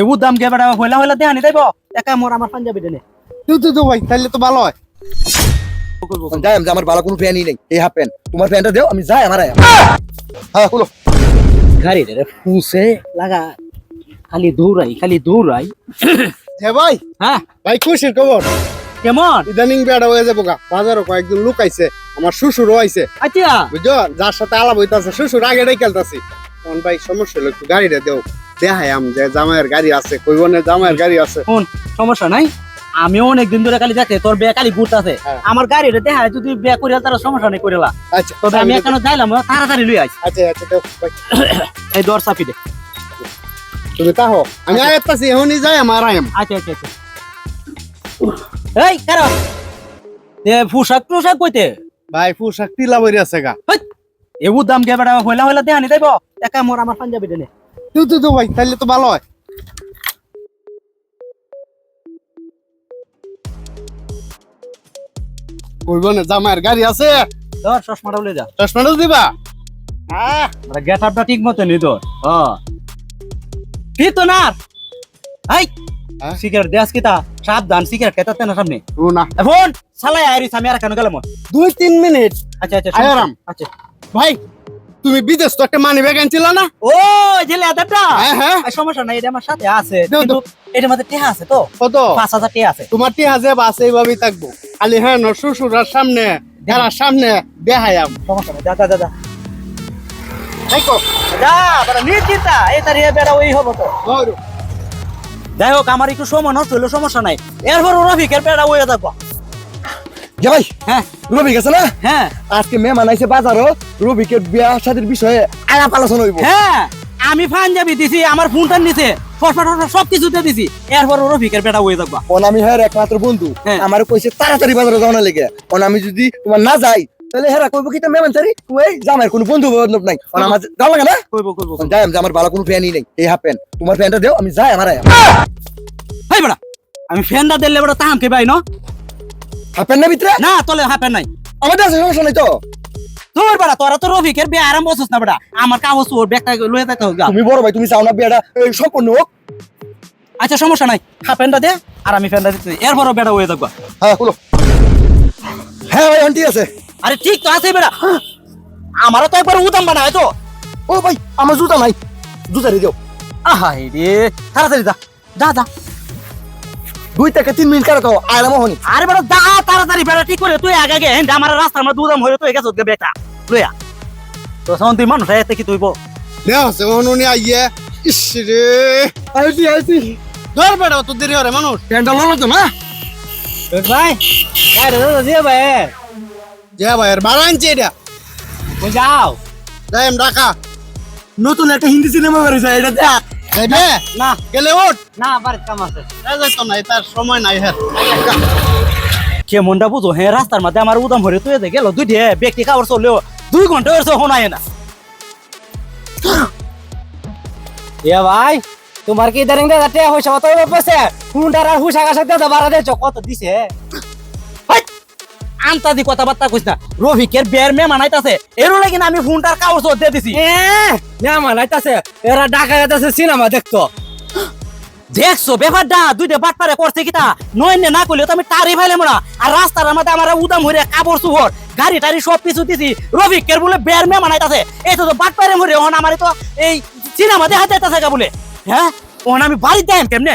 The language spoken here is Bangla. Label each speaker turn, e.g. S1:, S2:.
S1: এবু দাম গে বেড়া হইলা হইলা দেহানি তাইব? একা মোর আমার পাঞ্জাবি দেনে।
S2: তুই তুই তো ভাই তাহলে তো ভালো হয়।
S3: যাই আমি আমার ভালো কোনো প্যানই নেই। এই হাফ প্যান্ট। তোমার প্যান্টটা দেও আমি যাই আমার হ্যাঁ হলো
S1: গাড়ি রে ফুসে। লাগা খালি দৌড়াই খালি দৌড়াই।
S2: হ্যাঁ ভাই
S1: হ্যাঁ?
S2: ভাই খুশির খবর?
S1: কেমন?
S2: ইদানিং বেড়া হয়ে যাব গা। বাজারও কয়েকজন লোক আইছে আমার শ্বশুরও আইছে।
S1: আচ্ছা।
S2: বুঝছ? যার সাথে আলাপ হইতাছে শ্বশুর আগে রেখে খেলতাছি। তখন ভাই সমস্যা হলো একটু গাড়িটা দেও। দেখাই আম যে জামাইয়ের গাড়ি আছে কইবনে জামাইয়ের গাড়ি আছে?
S1: শুন সমস্যা নাই। আমিও অনেক দিন ধরে খালি দেখে তোর বে খালি গুট আছে।
S2: হ্যাঁ।
S1: আমার গাড়িটা দেখা যদি বে করিয়া তার সমস্যা নেই করিলা
S2: আচ্ছা
S1: তবে আমি এখানে যাইলাম তাড়াতাড়ি লই আইস
S2: আচ্ছা আচ্ছা
S1: এই দর চাপি দে।
S2: তুমি তাহো আমি আয়াতাছি এখনই যাই আমার আয়াম।
S1: আচ্ছা আচ্ছা আচ্ছা। এই কারও? এ পোশাক টোশাক কইতে?
S2: ভাই পোশাক টিলা বইরে আছে গা।
S1: এবু দাম গে বেড়া হইলা হইলা দেহানি তাইব একা মোর আমার পাঞ্জাবি দেনে
S2: তুই তো ভাই তাহলে তো ভালো হয়। জামাইয়ের গাড়ি আছে?
S1: ধর চশমাটা লই যা।
S2: চশমাটা দিবা? আহ
S1: গেট আপটা ঠিক মতো নি তোর। কি তো না হাই
S2: হ্যাঁ?
S1: সিগারেট দেয়াস কিতা সাবধান সিগারেট খেতাতে না সামনে?
S2: ও না।
S1: ফোন সালাই আইরিস আমি আর কেন গেলাম?
S2: দুই তিন মিনিট।
S1: আচ্ছা আচ্ছা
S2: আরাম।
S1: আচ্ছা।
S2: ভাই তুমি বিদেশ তো একটা মানি ব্যাগ আনছিল না?
S1: ও যে লেদারটা
S2: হ্যাঁ হ্যাঁ।
S1: সমস্যা নাই এটা আমার সাথে আছে কিন্তু এটার মধ্যে টেহা আছে তো।
S2: কত?
S1: পাঁচ হাজার টেহা আছে।
S2: তোমার টি হাজে বাস এইভাবেই থাকব। খালি হ্যাঁ ন শ্বশুরার সামনে যারা সামনে দেখায়াম
S1: সমস্যা নাই দাদা যা যা যা।
S2: দেখো
S1: যা বড় নিশ্চিন্তা এই তারিখে বেড়া ওই হব তো।
S2: বড়
S1: যাই হোক আমার একটু সময় নষ্ট হইল সমস্যা নাই। এরপর রফিকের বেড়া ওই থাকব।
S3: যে ভাই
S1: হ্যাঁ।
S3: রবি গেছে না?
S1: হ্যাঁ।
S3: আজকে মেহমান আইছে বাজারও। রবিকে বিয়া শাদির বিষয়ে আলাপ আলোচনা হইব।
S1: হ্যাঁ আমি পাঞ্জাবি দিছি আমার ফোনটা নিছে ফসফট ফসফট সব কিছুতে দিছি। এরপর রফিকের বেড়া ওই থাকব
S3: কোন আমি হ্যাঁ একমাত্র বন্ধু। আমার কইছে তাড়াতাড়ি বাজারে যাওয়া লেগে। আমি যদি তোমার না যাই তাহলে হেরা কইব কি তো মেহমান সারি ওই জামাইয়ের কোনো বন্ধু বান্ধব নাই। আমার লাগে না?
S1: কইবো কইবো
S3: কোন যাই আমি আমার ভালো কোনো প্যানই নেই। এই হাফ প্যান্ট তোমার প্যান্টটা দেও আমি যাই আমার
S1: আমি ফ্যানটা দিলে বেড়া তাহাম কে ভাই ন?
S3: হাফ প্যান্ট না ভিতরে?
S1: না তলে হাফেন নাই।
S3: আমাদের আছে সমস্যা নাই তো।
S1: তোর বেড়া তোরা তো রফিকের বিয়ে আরাম বসছ না বেড়া। আমার কাগজ তোর ব্যাগটা লয়ে থাকতে হোক
S3: তুমি বড় ভাই তুমি চাও না বিয়াটা? এই সম্পূর্ণ হোক
S1: আচ্ছা সমস্যা নাই। হাফেনটা দে আর আমি ফ্যানটা দিতে এরপরও বেড়া হয়ে থাকব।
S3: হ্যাঁ হলো হ্যাঁ ভাই আন্টি আছে।
S1: আরে ঠিক তো আছে বেড়া। আমারও তো একবার উদাম বানায় তো।
S3: ও ভাই আমার জুতা নাই। জুতা দিয়ে দিও
S1: আহা রে তাড়াতাড়ি যা। যা যা।
S3: দুই থেকে তিন মিনিট কারও কাও আয়রা মোহনি
S1: আরে বেড়া যা তাড়াতাড়ি বেড়া ঠিক করে তুই আগে আগে হেন আমার রাস্তার মধ্যে উদাম হয়ে তুই গেছ বেটা। লইয়া। তো সাউন্ড তুই মানুষ এতে কি তুইব?
S2: দেহ আছে অনুনি আইয়ে ইস রে। আইছি আইছি। ধর বেড়া তো দেরি হরে মানুষ।
S3: প্যান্টটা ললো তো না?
S1: ভাই। ভাই রে দিয়ে ভাই
S2: যে ভাইয়ের ভাড়া আনছে এটা।
S1: যাও।
S2: যাই ঢাকা
S3: নতুন একটা হিন্দি সিনেমা বেরিয়েছে এটা দেখ।
S2: যাইবে
S1: না
S2: গেলে ওঠ
S1: না বাড়ির কাম আছে।
S2: এই যাইতো না তার সময় নাই হ্যাঁ
S1: কে মনটা বুঝো হ্যাঁ রাস্তার মধ্যে আমার উদাম হয়ে তুই গেল দুই দিয়ে ব্যক্তি খাবার চললেও দুই ঘণ্টা হয়েছে শোনায় না। এ ভাই তোমার কি ইদানিং দাদা টিয়া হইছে? কত বসে হুন্ডার আর হুশা গাছা দাদা বাড়া দেছ কত দিছে! আন্তা দি কথাবার্তা কইস না। রফিকের বের মে মানাইতাছে। এর লাগি আমি ফোনটার কাগজ দিয়ে দিছি।
S4: না মানাইতাছে। এরা ঢাকা যাইতাছে সিনেমা দেখতো।
S1: দেখছ ব্যাপারটা? দুইটা বাট পারে করছে কিতা? নয় না করলে তো আমি তারি ফেলে মোনা আর রাস্তার মধ্যে আমার উদাম হইরে কাপড় সুহর গাড়ি টাড়ি সব কিছু দিছি। রফিকের বলে বের মে মানাইতাছে। এই তো বাট পারে মরে ওহন আমার তো এই সিনেমা দেখা যাইতাছে গা বলে। হ্যাঁ? ওহন আমি বাড়ি দেন কেমনে?